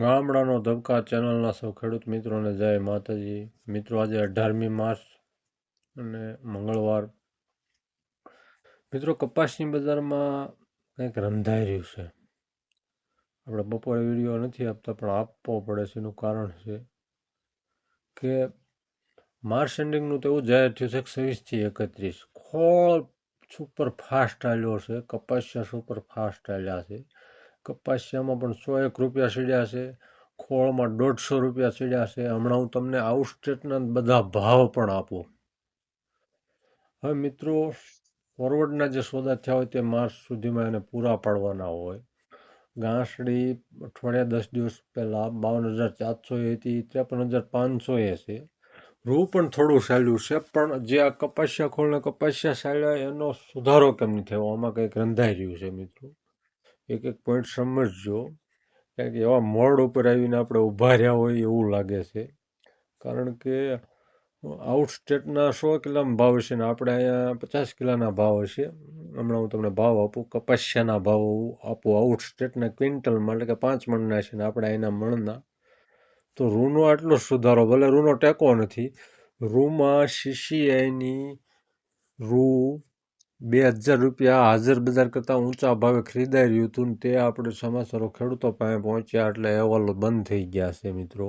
ગામડાનો ધબકા ચેનલના સૌ ખેડૂત મિત્રોને જય માતાજી. મિત્રો, આજે અઢારમી માર્ચ અને મંગળવાર. મિત્રો, કપાસની બજારમાં કંઈક રંધાઈ રહ્યું છે. આપણે બપોરે વીડિયો નથી આપતા, પણ આપવો પડે છે એનું કારણ છે કે માર્ચ એન્ડિંગનું તો એવું જાહેર થયું છે છવ્વીસથી એકત્રીસ. ખોળ સુપર ફાસ્ટ ચાલ્યો છે, કપાસિયા સુપર ફાસ્ટ ચાલ્યા છે. કપાસિયામાં પણ સો એક રૂપિયા સીડ્યા છે. ખોળમાં દોઢસો રૂપિયા સીડ્યા છે. હમણાં હું તમને આઉટ સ્ટેટના બધા ભાવ પણ આપું. હવે મિત્રો, ફોરવર્ડના જે સોદા થયા હોય તે માર્ચ સુધીમાં એને પૂરા પાડવાના હોય. ઘાસડી અઠવાડિયા દસ દિવસ પહેલાં બાવન હજાર ચારસો હતી, ત્રેપન હજાર પાંચસો એ છે. રૂ પણ થોડું ચાલ્યું છે, પણ જે આ કપાસિયા ખોળને કપાસિયા ચાલ્યા એનો સુધારો કેમ નહીં થયો? આમાં કંઈક રંધાઈ રહ્યું છે મિત્રો? એક એક પોઈન્ટ સમજજો. કારણ કે એવા મોડ ઉપર આવીને આપણે ઊભા રહ્યા હોય એવું લાગે છે. કારણ કે આઉટ સ્ટેટના સો કિલોના ભાવ છે ને આપણે અહીંયા પચાસ કિલોના ભાવ હશે. હમણાં હું તમને ભાવ આપું, કપાસિયાના ભાવ આપું, આઉટ સ્ટેટના ક્વિન્ટલમાં, એટલે કે પાંચ મણના છે ને આપણે એના મણના. તો રૂનો આટલો સુધારો, ભલે રૂનો ટેકો નથી. રૂમાં સીસીઆઈની રૂ બે હજાર રૂપિયા હાજર બજાર કરતાં ઊંચા ભાવે ખરીદાઈ રહ્યું હતું તે આપણે સમાચારો ખેડૂતો પાસે પહોંચ્યા એટલે અહેવાલો બંધ થઈ ગયા છે મિત્રો.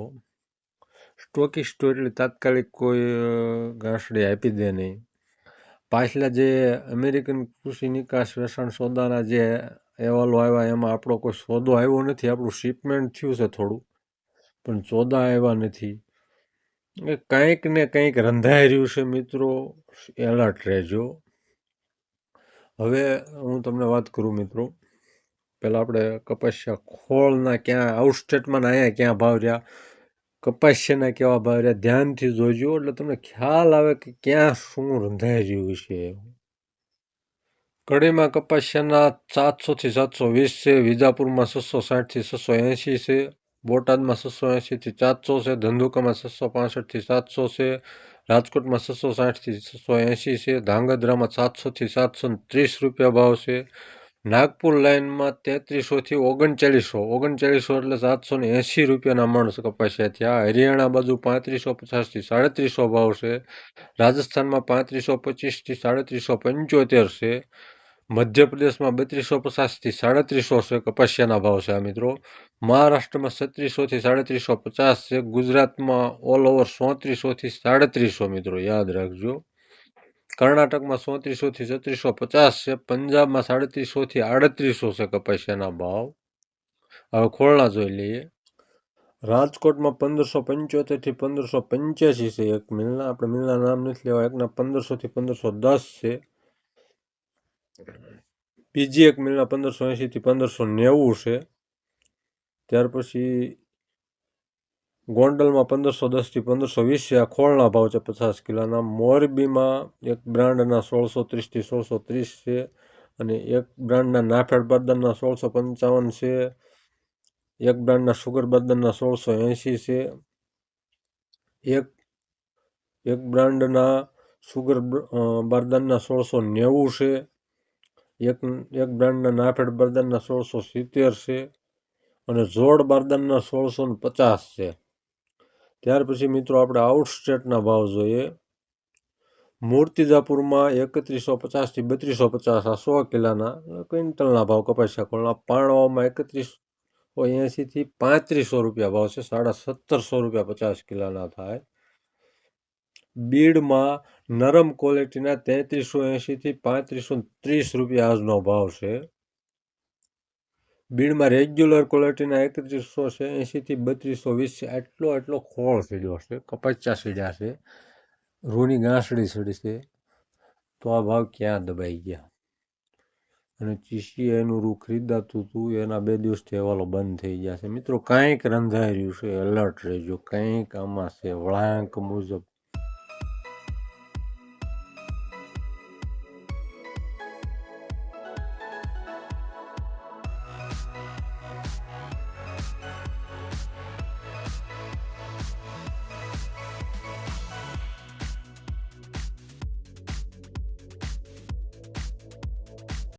સ્ટોકિસ્ટો એટલે તાત્કાલિક કોઈ ઘાસડી આપી દે નહીં. પાછલા જે અમેરિકન કૃષિ નિકાસ વેચાણ સોદાના જે અહેવાલો આવ્યા એમાં આપણો કોઈ સોદો આવ્યો નથી, આપણું શિપમેન્ટ થયું છે થોડું, પણ સોદા આવ્યા નથી. કંઈક ને કંઈક રંધાઈ રહ્યું છે મિત્રો. એલર્ટ રહેજો. હવે હું તમને વાત કરું મિત્રો. પહેલાં આપણે કપાસિયા ખોળના ક્યાં આઉટસ્ટેટમાં અહીંયા ક્યાં ભાવ રહ્યા? કપાસિયાના કેવા ભાવ રહ્યા? ધ્યાનથી જોજો, એટલે તમને ખ્યાલ આવે કે ક્યાં શું રંધાઈ રહ્યું છે. કડીમાં કપાસિયાના સાતસોથી સાતસો વીસ છે, વિજાપુરમાં છસો સાઠથી છસો એંશી છે. બોટાદમાં છસો એંશીથી સાતસો છે, ધંધુકામાં છસો પાસઠથી સાતસો છે, રાજકોટમાં છસો સાઠથી છસો એંશી છે, ધાંગધ્રામાં સાતસોથી સાતસો ત્રીસ રૂપિયા ભાવ છે. નાગપુર લાઇનમાં તેત્રીસોથી ઓગણચાળીસો ઓગણચાળીસો એટલે સાતસો ને એંશી રૂપિયાના માણસ કપાસ્યા થયા હરિયાણા બાજુ પાંત્રીસો પચાસથી સાડત્રીસો ભાવ છે. રાજસ્થાનમાં પાંત્રીસો પચીસથી સાડત્રીસો પંચોતેર છે. મધ્યપ્રદેશમાં બત્રીસો પચાસથી સાડત્રીસો છે. કપાસિયાના ભાવ છે આ મિત્રો. મહારાષ્ટ્રમાં છત્રીસોથી સાડત્રીસો પચાસ છે. ગુજરાતમાં ઓલ ઓવર સોત્રીસોથી સાડત્રીસો મિત્રો, યાદ રાખજો. કર્ણાટકમાં સોત્રીસોથી છત્રીસો પચાસ છે. પંજાબમાં સાડત્રીસોથી આડત્રીસો છે કપાસિયાના ભાવ. હવે ખોળના જોઈ લઈએ. રાજકોટમાં પંદરસો પંચોતેરથી પંદરસો પંચ્યાસી છે એક મિલના. આપણે મિલના નામ નથી લેવા એકના પંદરસોથી પંદરસો દસ છે. બીજી એક મિલના પંદરસો એંશીથી પંદરસો નેવું છે. ત્યાર પછી ગોંડલમાં પંદરસો દસથી પંદરસો વીસ આ ખોળના ભાવ છે પચાસ કિલોના. મોરબીમાં એક બ્રાન્ડના સોળસો ત્રીસથી સોળસો ત્રીસ છે અને એક બ્રાન્ડના નાફેડ બર્દનના સોળસો પંચાવન છે. એક બ્રાન્ડના સુગર બર્દનના સોળસો એંશી છે. એક એક બ્રાન્ડના સુગર બારદાનના સોળસો નેવું છે. એક એક બ્રાન્ડના નાફેડ બર્દનના સોળસો સિત્તેર છે અને જોડ બારદાનના સોળસો ને પચાસ છે. ત્યાર પછી મિત્રો આપણે આઉટસ્ટેટના ભાવ જોઈએ. મૂર્તિજાપુરમાં એકત્રીસો પચાસથી બત્રીસો પચાસ આ સો કિલાના ક્વિન્ટલના ભાવ કપાસિયા ખોળના પાણવામાં એકત્રીસો એંશીથી પાંત્રીસો રૂપિયા ભાવ છે. સાડા સત્તરસો રૂપિયા પચાસ કિલાના થાય. બીડમાં નરમ ક્વોલિટીના તેત્રીસો એંશીથી પાંત્રીસો ત્રીસ રૂપિયા આજનો ભાવ છે. બીડમાં રેગ્યુલર ક્વોલિટીના એકત્રીસો એંશીથી બત્રીસો વીસ છે. આટલો આટલો ખોળ સીડ્યો છે. કપાચા સીડ્યા છે. રૂની ગાંસડી સીડી છે. તો આ ભાવ ક્યાં દબાઈ ગયા? અને ચીસી એનું રૂ ખરીદાતું હતું એના બે દિવસથી અહેવાલો બંધ થઈ ગયા છે. મિત્રો, કાંઈક રંધાઈ રહ્યું છે. એલર્ટ રહેજો. કંઈક આમાં છે. વળાંક મુજબ